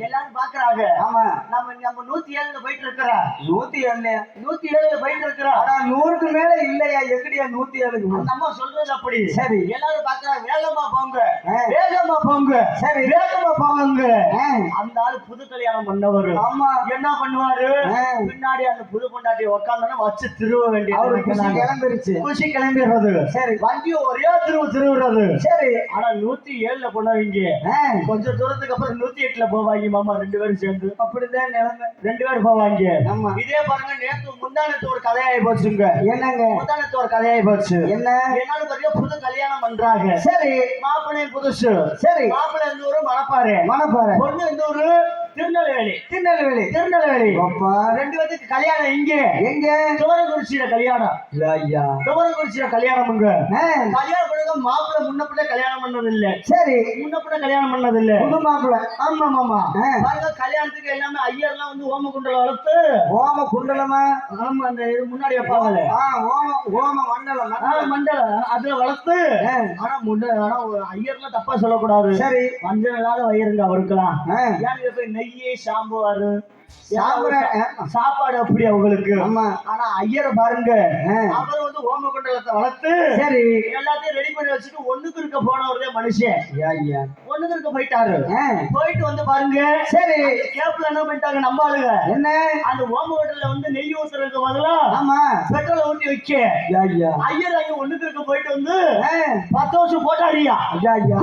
எல்லாரும் பாக்குறாங்க ஆமா. நம்ம நம்ம நூத்தி ஏழுல போயிட்டு இருக்கிறோம் நூத்தி ஏழு நூத்தி ஏழுல போயிட்டு இருக்கிறோம் ஆனா நூறுக்கு மேல இல்லையா? எங்கடியா நூத்தி ஏழுக்கு? அந்த அம்மா சொல்றது அப்படி. சரி. எல்லாரும் பாக்குறாங்க வேகமா போங்க. வேகமா போங்க. சரி. வேகமா போங்க. அந்த ஆளு புது கல்யாணம் பண்ணவரு. ஆமா. என்ன பண்ணுவாரு. பின்னாடி அந்த புது பொண்டாட்டி உட்காந்தோன்னா வச்சு திருவ வேண்டிய அவரு குஷி கிளம்பிருச்சு. குஷி கிளம்பிடுறது. சரி. வண்டி ஒரே திருவு திருவுறது. சரி. ஆனா நூத்தி ஏழுல போனவங்க. கொஞ்சம் தூரத்துக்கு அப்புறம் நூத்தி எட்டுல போவாங்க மாமா ரெண்டு பேரும் சேர்ந்து. அப்படிதான் நிலைமை. ரெண்டு பேரும் போவாங்க. ஆமா. இதே பாருங்க நேத்து முந்தானத்து ஒரு கதையாயி போச்சுங்க. என்னங்க? முந்தானத்து ஒரு கதையாயி போச்சு. என்ன? என்னால பாருங்க புது கல்யாணம் பண்றாங்க. சரி. மாப்பிள்ளை புதுசு. சரி. மாப்பிள்ளை இந்த ஊரு மணப்பாரு மணப்பாறை. பொண்ணு இந்த ஊரு திருநெல்வேலி திருநெல்வேலி திருநெல்வேலி. அப்பா. ரெண்டு பேத்துக்கு கல்யாணம் இங்க. எங்க? துவரங்குறிச்சியில கல்யாணம். ஐயா. துவரங்குறிச்சியில கல்யாணம்ங்க ஆ, கல்யாணம் பண்ணுங்க மாப்பிள்ளை முன்ன கல்யாணம் பண்ணது இல்ல சரி. முன்ன பிள்ளை கல்யாணம் பண்ணது இல்ல புது மாப்பிள்ள. ஆமா மாமா. ஆ. பாருங்க கல்யாணத்துக்கு எல்லாமே ஐயர்லாம் வந்து ஓம குண்டல வளர்த்து. ஓம குண்டலமா? ஆமா அந்த இது முன்னாடி வைப்பாங்களே ஆ ஓம ஓம மண்டலம் மண்டலம். அதுல வளர்த்து. ஆனா முன்ன ஆனா ஐயர்லாம் தப்பா சொல்லக்கூடாது. சரி. வஞ்சம் இல்லாத வயிறுங்க இதை போய் நெய்யே சாம்புவாரு சாப்பிட அப்படி அவங்களுக்கு ஆமா. ஆனா ஐயரை பாருங்க. அவர் வந்து ஓம குண்டலத்தை வளர்த்து சரி. எல்லாத்தையும் ரெடி பண்ணி வச்சுட்டு ஒண்ணுக்கு இருக்க போனவரே மனுஷன். ஐயா, ஐயா. ஒண்ணுக்கு இருக்க போயிட்டாரு. போயிட்டு வந்து பாருங்க. சரி. கேப்ல என்ன பண்ணிட்டாங்க நம்ம ஆளுங்க? என்ன? அந்த ஓம குண்டல வந்து நெய் ஊத்துறதுக்கு பதிலா ஆமா. பெட்ரோலை ஊத்தி வைக்க ஐயா, ஐயா. ஐயர் அங்க ஒண்ணுக்கு இருக்க போயிட்டு வந்து பத்து வருஷம் போட்டாரியா ஐயா, ஐயா.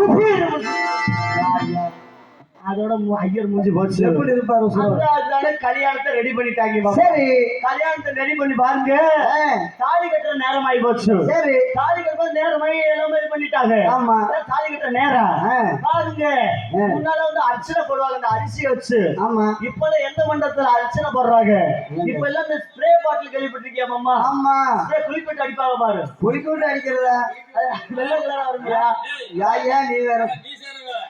அதோட ஐயர் முடிஞ்சு போச்சு. எப்படி இருப்பாரு அதனால கல்யாணத்தை ரெடி பண்ணிட்டாங்க. சரி. கல்யாணத்தை ரெடி பண்ணி பாருங்க. தாலி கட்டுற நேரம் ஆகி போச்சு. சரி. தாலி கட்டுற நேரம் ஆகி எல்லாமே இது பண்ணிட்டாங்க. ஆமா. தாலி கட்டுற நேரம். பாருங்க. முன்னால வந்து அர்ச்சனை போடுவாங்க. அந்த அரிசியை வச்சு. ஆமா. இப்ப எந்த மண்டபத்துல அர்ச்சனை போடுறாங்க? இப்ப எல்லாம் இந்த ஸ்ப்ரே பாட்டில் கேள்விப்பட்டிருக்கியா மாமா? ஆமா. ஸ்ப்ரே குளிப்பிட்டு அடிப்பாங்க பாரு. புளிக்கூட்டு அடிக்கிறதா? வெள்ளை கலரா வருமியா யா ஏன் நீ வேற.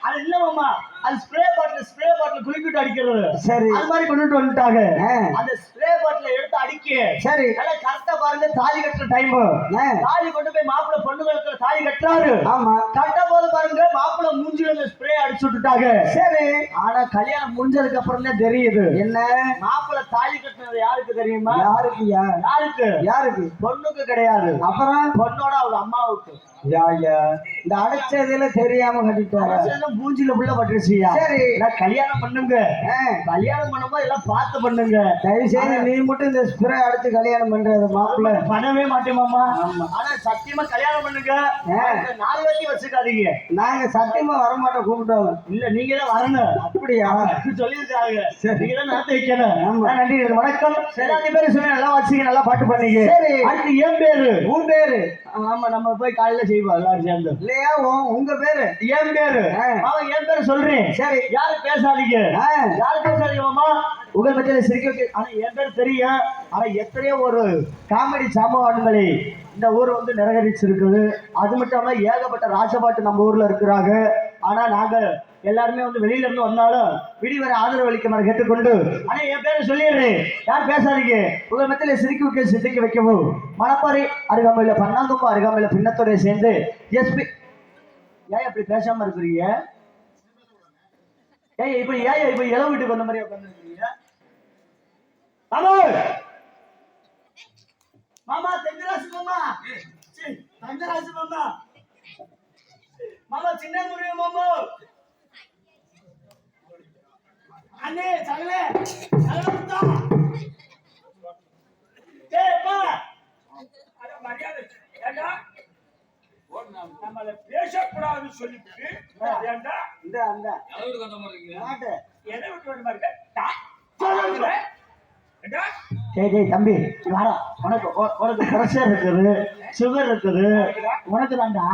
அது இல்ல மாமா. அது ஸ்ப்ரே பாட்டில் ஸ்ப்ரே பாட்டில் குளிப்பிட்டு அடிக்கிறது. சரி. அது மாதிரி கொண்டுட்டு வந்துட்டாங்க. அந்த ஸ்ப்ரே பாட்டில எடுத்து அடிக்க சரி. நல்லா கரெக்டா பாருங்க தாலி கட்டுற டைம் தாலி கொண்டு போய் மாப்பிள்ளை பொண்ணுங்களுக்கு தாலி கட்டுறாரு. ஆமா. கட்ட போது பாருங்க மாப்பிள்ளை மூஞ்சில ஸ்ப்ரே அடிச்சு விட்டுட்டாங்க. சரி. ஆனா கல்யாணம் முடிஞ்சதுக்கு அப்புறம் தான் தெரியுது. என்ன? மாப்பிள்ளை தாலி கட்டினது யாருக்கு தெரியுமா? யாருக்கு யாருக்கு? யாருக்கு? பொண்ணுக்கு கிடையாது. அப்புறம்? பொண்ணோட அவங்க அம்மாவுக்கு. இந்த அடைச்சதுல தெரியாம அரசியல்ல மூஞ்சில புள்ள பட்டுருச்சியா சரி. எல்லாம் கல்யாணம் பண்ணுங்க. கல்யாணம் பண்ணும்போது எல்லாம் பார்த்து பண்ணுங்க. தயவு செய்து நீ மட்டும் இந்த ஸ்ப்ரே அடிச்சு கல்யாணம் பண்றது மாப்பிள்ள. பண்ணவே மாட்டேன் மாமா. ஆமா. ஆனா சத்தியமா கல்யாணம் பண்ணுங்க. நாலு வரைக்கும் வச்சுக்காதீங்க. நாங்க சத்தியமா வரமாட்டோம் கூப்பிட்டோம் இல்ல நீங்க தான் வரணும். அப்படியா? சொல்லியிருக்காங்க. நீங்க தான் நடத்தி வைக்கணும் நன்றி வணக்கம். எல்லாத்தையும் பேரும் சொல்லி நல்லா வச்சுங்க நல்லா பாட்டு பண்ணீங்க. சரி. அடுத்து என் பேரு. உன் பேரு? ஆமா நம்ம போய் காலையில செய்வோம் எல்லாரும் சேர்ந்து. இல்லையா உங்க பேரு? என் பேரு. அவன் என் பேரு சொல்றேன் சரி யாரும் பேசாதீங்க? ஆ, பேசாதீங்கம்மா உங்கள் மத்தியில சிரிக்க வைக்க ஆனா என் பேர் தெரியும் ஆனா எத்தனையோ ஒரு காமெடி சம்பவங்களை இந்த ஊர் வந்து நிறைவேறிச்சிருக்குது அது மட்டும் இல்லாமல் ஏகப்பட்ட ராசபாட்டு நம்ம ஊர்ல இருக்கிறாங்க. ஆனா நாங்க எல்லாருமே வந்து வெளியில இருந்து வந்தாலும் விடிவரை ஆதரவு அளிக்குமாறு கேட்டுக்கொண்டு ஆனா என் பேரை சொல்லிடுறேன். யார் பேசாதீங்க. உங்கள் மத்தியில சிரிக்க வைக்க சிரிக்க வைக்கவும். மணப்பாறை அருகாமையில பன்னாங்குப்பம் அருகாமையில பின்னத்தோட சேர்ந்து எஸ்பி ஏன் இப்படி பேசாம இருக்கிறீங்க? ஏய் இப்ப ஏய் இப்ப இளவு வீட்டுக்கு வந்த மாதிரி உட்காந்துருக்கீங்க மாமா மாமா தங்கராசு மாமா! தங்கராசு மாமா! மாமா சின்ன முருக மாமா! அண்ணே சகலே! சகலமுத்தா ஏய் அட மரியாதை ஏண்டா? நம்மள பேசக்கூடாதுன்னு சொல்லிட்டு ஏண்டா? இந்த அந்த டேய் டேய் தம்பி வாடா. உனக்கு உனக்கு ப்ரெஷர் இருக்குது சுகர் இருக்குது. உனக்கு தான்டா.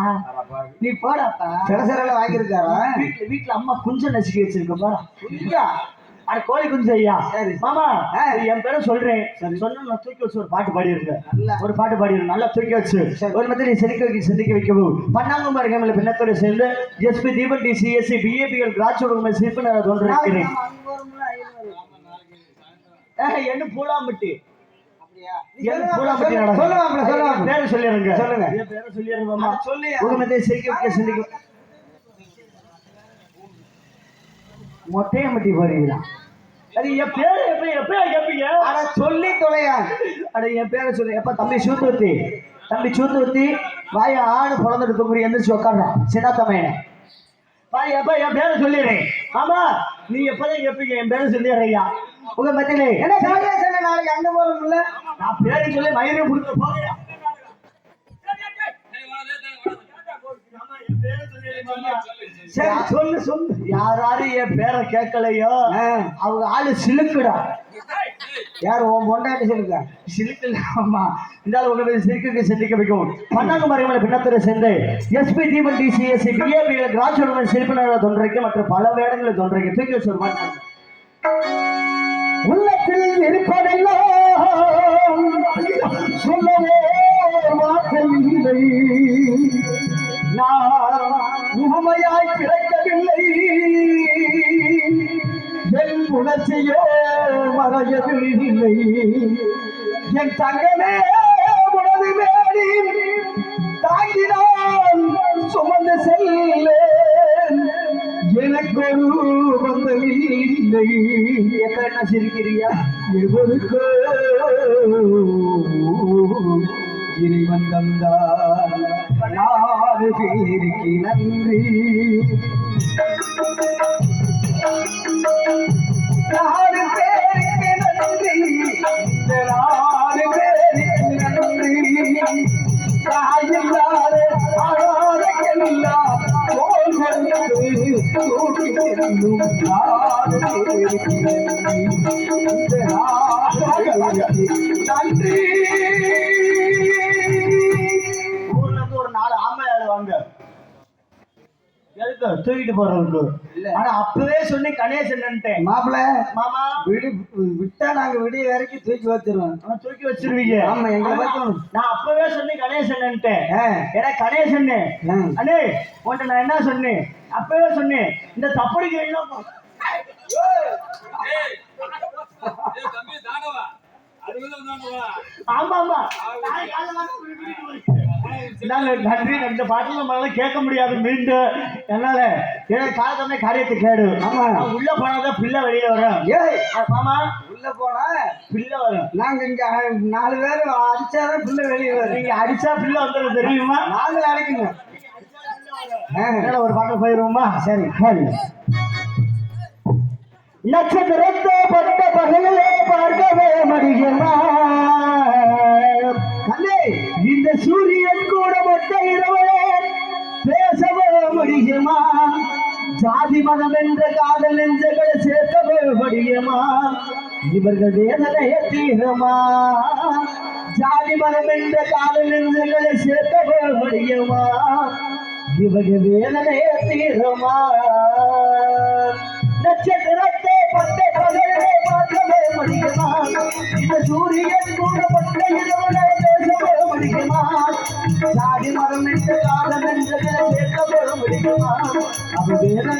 நீ போடாப்பா. சிலசரெல்லாம் வாங்கியிருக்காரா? வீட்டுல வீட்டுல அம்மா குஞ்சு நசுக்கி வச்சிருக்க குஞ்சா? அட கோழி குஞ்சு ஐயா. மாமா. என் பேரை சொல்றேன். சொன்னா நான் தூக்கி வச்சு ஒரு பாட்டு நல்லா. ஒரு பாட்டு பாடிருங்க. நல்லா தூக்கி வச்சு. ஒரு மத்திய சிரிக்க வைக்க சிந்திக்க வைக்கவும் பண்ணாங்கும் அருகாமல் பின்னத்தோடு சேர்ந்து S P Deepan D C S C B A B L ஒன்று இருக்கிறேன். ஏய், என்ன பூலாம்பட்டி? சொல்லுங்க. என் பேரை சொல்லிடுங்க மாமா. சொல்லு. உங்க மத்திய சிரிக்க வைக்க சிந்திக்க மொட்டையம்பட்டி போறீங்களா? அது என் பேரு எப்ப எப்ப கேப்பீங்க? அட சொல்லி தொலையா அட என் பேரை சொல்லு. எப்ப தம்பி சூத்துவத்தி. தம்பி சூத்துவத்தி வாய ஆடு பிறந்துட்டு தூங்குறி எந்திரிச்சு உட்கார்ற சின்ன தமையனே. பாய் எப்ப என் பேரை சொல்லிடுறேன். ஆமா நீ எப்பதான் கேப்பீங்க? என் பேரை சொல்லிடுறையா உங்க மத்தியிலே. என்ன காலையா சொன்ன நாளைக்கு அங்க போறோம்ல நான் பேரை சொல்லி மயிரையும் கொடுத்து போகையா சரி சொல்லு சொல்லு. யார் யாரு என் பேரை கேட்கலையோ? அவங்க ஆளு சிலுக்குடா. யார் உன் பொண்டாட்டி சொல்லுங்க சிலுக்கல ஆமா. இந்த ஆள் உங்க சிரிக்க சிந்திக்க வைக்கும் பன்னாங்கு மறைமலை பின்னத்துறை சேர்ந்து S P Deepan D C S C B A B graduate சிறப்பினர் தோன்றைக்கு மற்றும் பல வேடங்களை தோன்றைக்கு தூக்கி பாட்டு உள்ளத்தில் இருப்பதெல்லாம் சொல்லவே வார்த்தை இல்லை நான் முகமையாய் பிறக்கவில்லை என் உணர்ச்சியோ மறையவில்லை. என் தங்கமே உனது மேடி தாங்கினான். சுமந்து செல்ல எனக்கொரு பந்தமில்லை எப்ப என்ன சிரிக்கிறியா எவருக்கோ இறைவன் தந்தான் நாலு பேருக்கு நன்றி நாலு பேருக்கு நன்றி இந்த நாலு பேருக்கு நன்றி தாயில்லாத ஆராதெல்லாம் கொண்டு தூக்கி செல்லும் நாலு பேருக்கு நன்றி நன்றி எதுக்கு தூக்கிட்டு இல்ல. ஆனா அப்பவே சொல்லி கணேசன்ட்டேன் மாப்பிள்ள மாமா. விடு விட்டா நாங்க விடிய வரைக்கும் தூக்கி வச்சிருவோம். தூக்கி வச்சிருவீங்க. ஆமா, எங்களை பார்த்து- நான் அப்பவே சொல்லி ஆ, ஏன்னா கணேசன். அண்ணே. உன்ட்ட நான் என்ன சொன்னேன் அப்பவே சொன்னேன் இந்த தப்படிக்கு எல்லாம் போ- ஆமா ஆமா. இந்தாங்க, நன்றி இந்த பாட்டுல நம்மளால கேட்க முடியாது மீண்டும் என்னால? ஏன்னா காலத்தமே காரியத்தை கேடு. ஆமா. உள்ள போனாதான் பிள்ளை வெளியே வரும். ஏய் மாமா. உள்ள போனா பிள்ளை வரும். நாங்க இங்க நாலு பேர் அடிச்சாதான் பிள்ளை வெளியே வரும். நீங்க அடிச்சா பிள்ளை வந்துடும் தெரியுமா? ஆ, மேல ஒரு பாட்டு போயிருவோமா? சரி சரி. நட்சத்திரத்தை பட்ட பகலிலே பார்க்கவே முடியுமா ஜாதி மதம் என்ற காதல் நெஞ்சங்களை சேர்க்கவே முடியுமா இவர்கள் வேதனைய தீரமா ஜாதி மதம் என்ற காதல் நெஞ்சங்களை சேர்க்கவே முடியுமா இவர்கள் வேதனைய தீரமா நட்சத்திரத்தை பட்ட பகலே பார்க்கவே முடியுமா இந்த சூரியன் கூட பட்ட இரவனை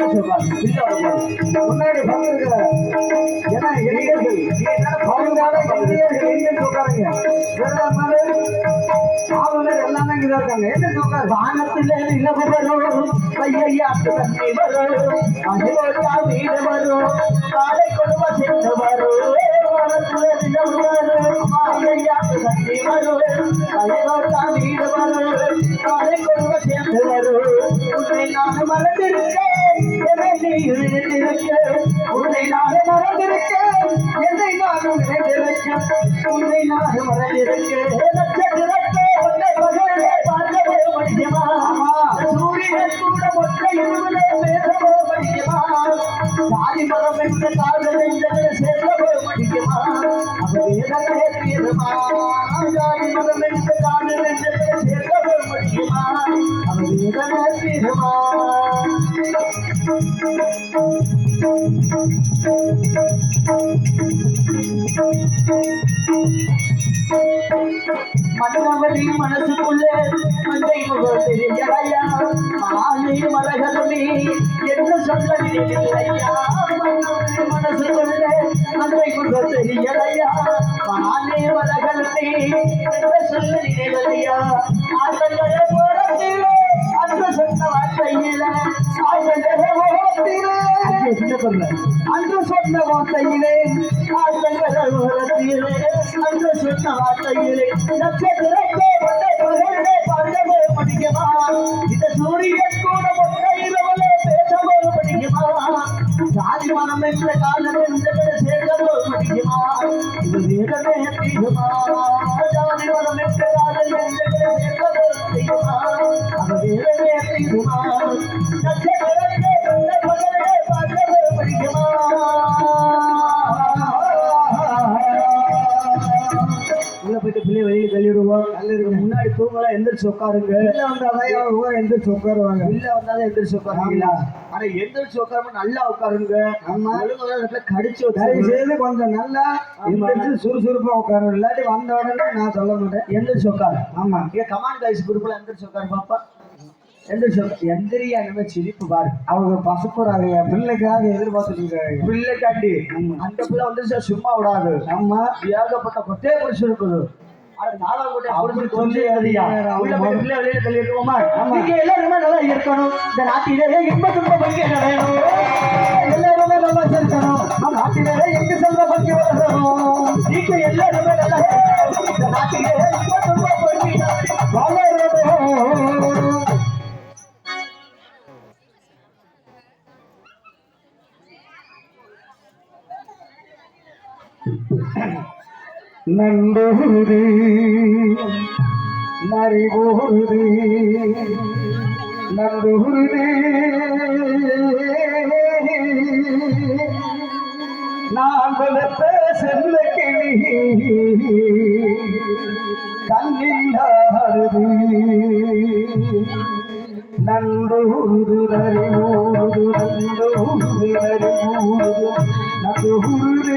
நீங்க என்ன முன்னாடி பங்கிருக்கிற ஏன்னா இளைஞர்கள் பழங்கால இளைஞர்கள் எங்க சொல்றாங்க ஆளுநர் எல்லாமே இங்க இருக்காங்க என்ன சொல்றாங்க வானத்திலே நிலவு வரும் பையாத்து தண்ணி வரும் அகிலோட்டா வீடு வரும் காலை கொடுவ சென்று வரும் வானத்திலே நிலவு வரும் பையாத்து தண்ணி வரும் அகிலோட்டா வீடு வரும் காலை கொடுவ சேர்ந்து வரும் உன்னை நான் மறந்திருக்கேன் என்னை நீ உன்னை நான் மறந்திருக்கேன் என்னை நான் நினைத்திருக்க உன்னை நான் மறந்திருக்கேன் நட்சத்திரத்தை அன்று சொன்ன வார்த்தையிலே அந்த சொன்ன வார்த்தையிலே நட்சத்திரத்தை உள்ள போயிட்டு பிள்ளை வெளியே தள்ளிடுவோம் இருக்கு முன்னாடி தூங்கலாம் எந்திரிச்சு உட்காருங்க. வெளில வந்தாதான் எந்திரிச்சு உட்காருவாங்க. உள்ள வந்தாலும் எந்திரிச்சு உட்காருங்களா ஆனா எந்திரிச்சு உட்காரும்போது நல்லா உட்காருங்க. இடத்துல கடிச்சு தயவு வச்சு செய்து கொஞ்சம் நல்லா எந்திரிச்சு சுறுசுறுப்பா உட்காரும் இல்லாட்டி வந்த உடனே நான் சொல்ல மாட்டேன். எந்திரிச்சு உட்காரு. ஆமா. இங்க கமாண்ட் கைஸ் குரூப்ல எந்திரிச்சு உட்காரு பாப்பா. எந்திரிச்சு உட்காரு. எந்திரியா நம்ம சிரிப்பு பாரு. அவங்க பசுப்புறாங்க பிள்ளைக்காக எதிர்பார்த்துட்டு இருக்காங்க. பிள்ளைக்காண்டி. அந்த பிள்ளை வந்து சும்மா விடாது. ஆமா. ஏகப்பட்ட கொட்டே பிடிச்சு நல்லா இருக்கணும். இந்த நாட்டிலே இன்ப துன்ப பங்கு வேணும் எல்லாருமே நல்லா இருக்கணும் நம்ம நாட்டிலே எங்க செல்வ பங்கு வரணும் நீங்க எல்லாருமே நல்லா நாட்டிலே நண்டோடு நரிவோடு நண்டோடு நான் வளர்த்த செல்ல கிளி கண்ணில்லாது நண்டோடு நரிவோடு நண்டோடு நரிவோடு நண்டோடு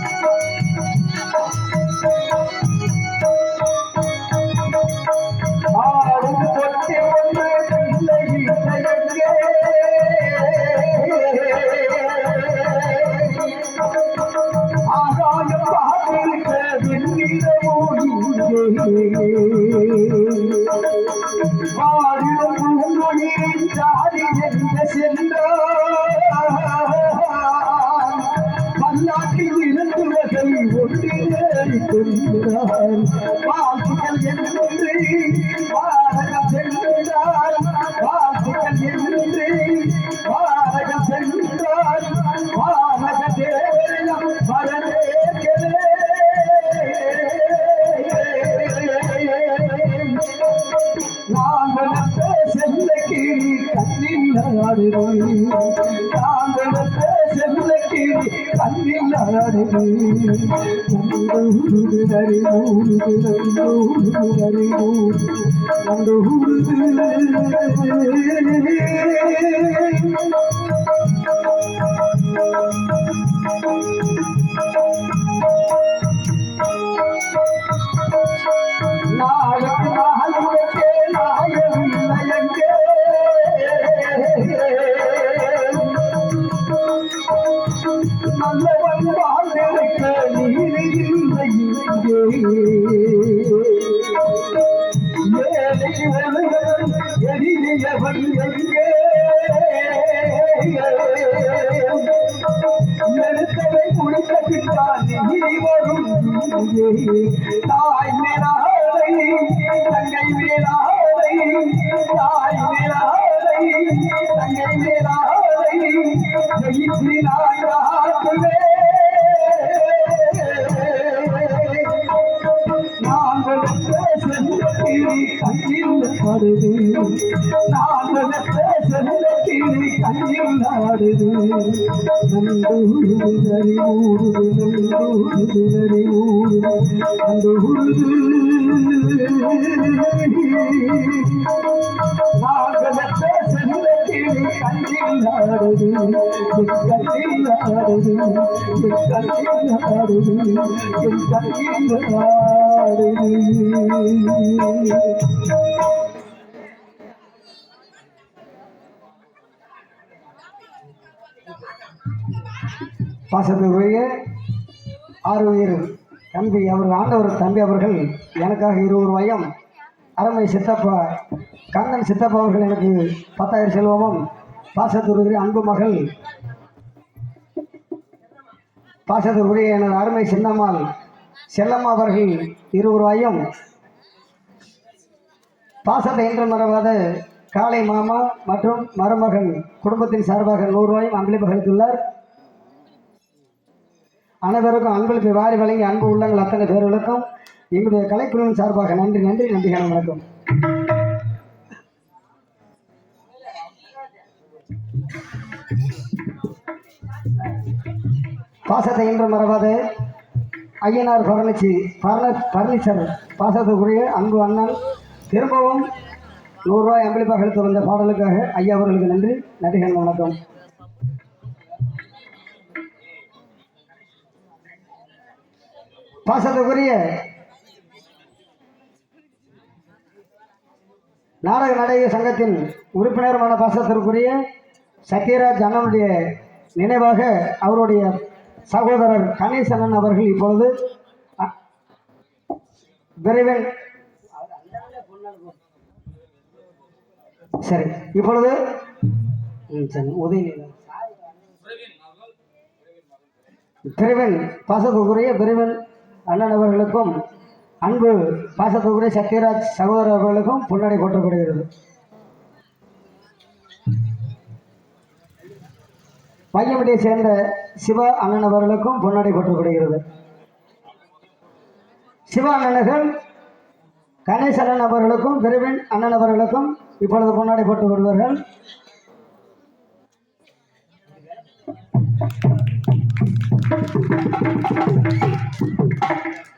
হুরুদারি হুরুদারি হুরুদারি হুরুদারি হুরুদারি தாய் மேலாதை தங்கை மேலாதை தாய் மேலாதை தங்கை மேலாதை ஜெயித்தினாய் நாட்டுவே நாங்கள் செல்ல கிளி ஆடுது ஆடுது பாசத்துக்குரிய ஆறுயிர் தம்பி அவர் ஆண்டவர் தம்பி அவர்கள் எனக்காக இருபது ரூபாயும் அருமை சித்தப்பா கண்ணன் சித்தப்பா அவர்கள் எனக்கு பத்தாயிரம் செல்வமும் பாசத்துக்குரிய அன்பு மகள் பாசத்துக்குரிய எனது அருமை சின்னம்மாள் செல்லம்மா அவர்கள் இருபது ரூபாயும் பாசத்தை என்று மறவாத காளை மாமா மற்றும் மருமகன் குடும்பத்தின் சார்பாக நூறுரூவாயும் அன்பளிப்பு அளித்துள்ளார். அனைவருக்கும் அன்பளிப்பு வாரி வழங்கி அன்பு உள்ளங்கள் அத்தனை பேர்களுக்கும் எங்களுடைய கலைக்குழுவின் சார்பாக நன்றி நன்றி நன்றிகள் வணக்கம். பாசத்தை என்று மறவாது. ஐயனார் பரணிச்சி பரண பர்னிச்சர் பாசத்துக்குரிய அன்பு அண்ணன் திரும்பவும் நூறுரூவாய் அம்பளிப்பாக எடுத்து வந்த பாடலுக்காக ஐயா அவர்களுக்கு நன்றி நன்றிகள் வணக்கம். பாசத்துக்குரிய நாடக நடிகை சங்கத்தின் உறுப்பினருமான பாசத்திற்குரிய சத்யராஜ் அண்ணனுடைய நினைவாக அவருடைய சகோதரர் கணேசனன் அவர்கள் இப்பொழுது விரைவில் சரி இப்பொழுது ம், சரி பிரிவன் பாசத்துக்குரிய பிரிவன் அண்ணன் அவர்களுக்கும் அன்பு பாசத்துக்குரிய சத்யராஜ் சகோதரர் அவர்களுக்கும் புன்னடை போற்றப்படுகிறது. மையமடியை சேர்ந்த சிவா அண்ணன் அவர்களுக்கும் பொன்னடை போற்றப்படுகிறது. சிவா அண்ணனர்கள் கணேசன் அவர்களுக்கும் பிரிவின் அண்ணன் அவர்களுக்கும் இப்பொழுது பொன்னாடை போட்டு வருவார்கள் Thank you.